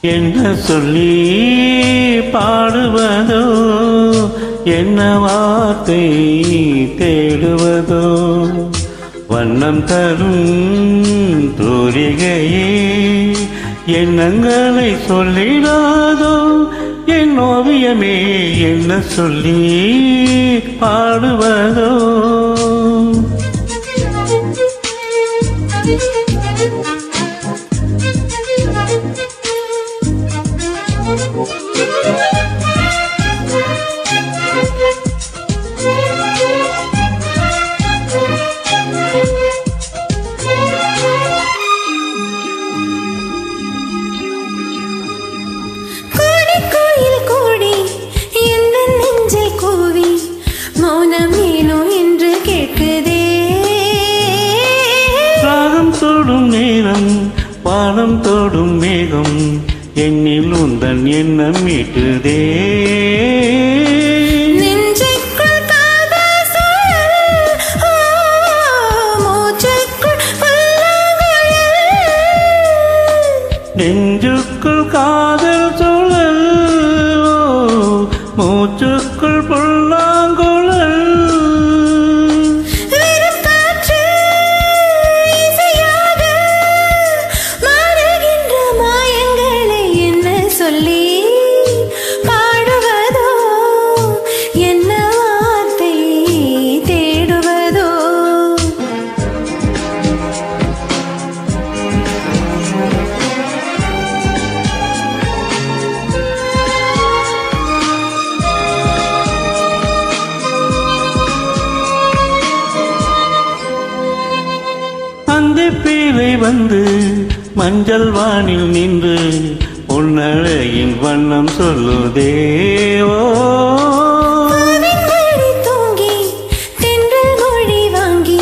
என்ன சொல்லி பாடுவதோ? என்ன வார்த்தை தேடுவதோ? வண்ணம் தரும் தூரிகையே எண்ணங்களை சொல்லிடாதோ? என் ஓவியமே என்ன சொல்லி பாடுவதோ? தோடும் நேரம் பானம் தோடும் மேகம் என்னில் உந்தன் எண்ணம் மீட்டுதே. நெஞ்சுக்குள் காதல் சுழல், ஆ, சொல்லி பாடுவதோ? என்ன வார்த்தை தேடுவதோ? அந்த பீலை வந்து மஞ்சள் வானில் நின்று உன்னழையின் வண்ணம் பூவின் வழி தூங்கி தென்றல் மொழி வாங்கி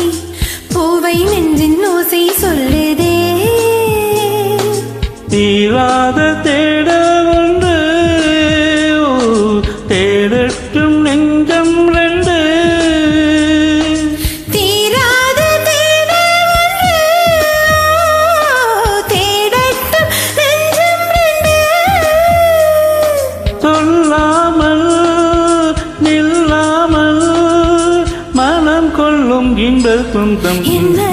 பூவை நெஞ்சின் ஓசை சொல்லுதே தீராத தேட ஒன்று தேடட்டும் நில்லாமல்